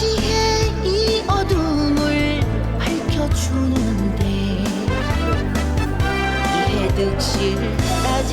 도시의 이 어둠을 밝혀주는데 이 해득실까지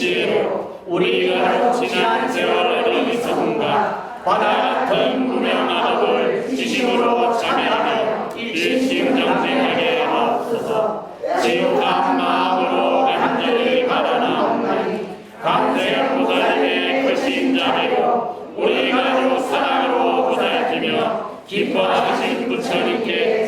크신지로 우리가 지난 세월의 있었는가 바다 같은 무명한 업을 지식으로 참여하며 일심 정생하게 하옵소서. 지옥한 마음으로 간절히 바라나옵나니 간세 모자님의 크신 자비로 우리 가족 사랑으로 보살피며 기뻐하신 부처님께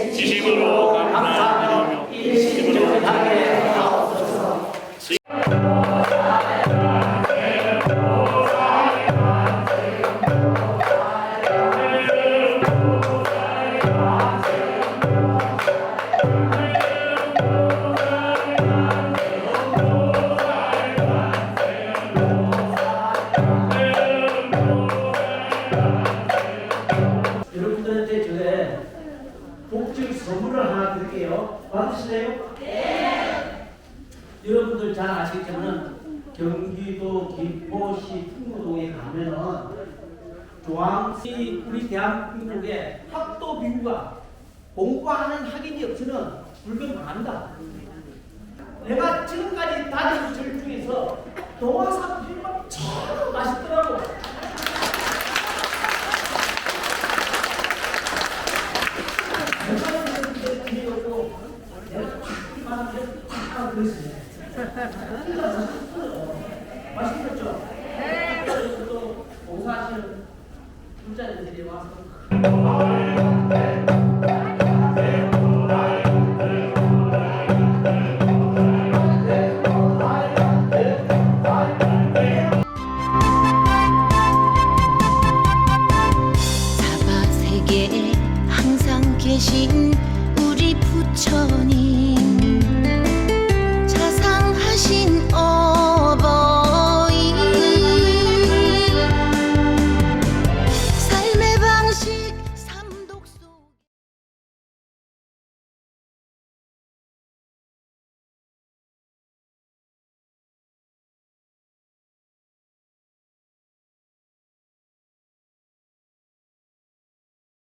여러분들한테 저에 복적 선물을 하나 드릴게요. 받으실래요? 네. 여러분들 잘 아시겠지만 경기도 김포시 풍무동에 가면은 조항시 우리 대한민국의 학도 비구가 공부하는 학인이 없이는 불가능합니다. 내가 지금까지 다닌 절 중에서 동화사 비빔밥 참 맛있더라고. 맛있겠죠? 네. 또 봉사하시는 분자님들이 와서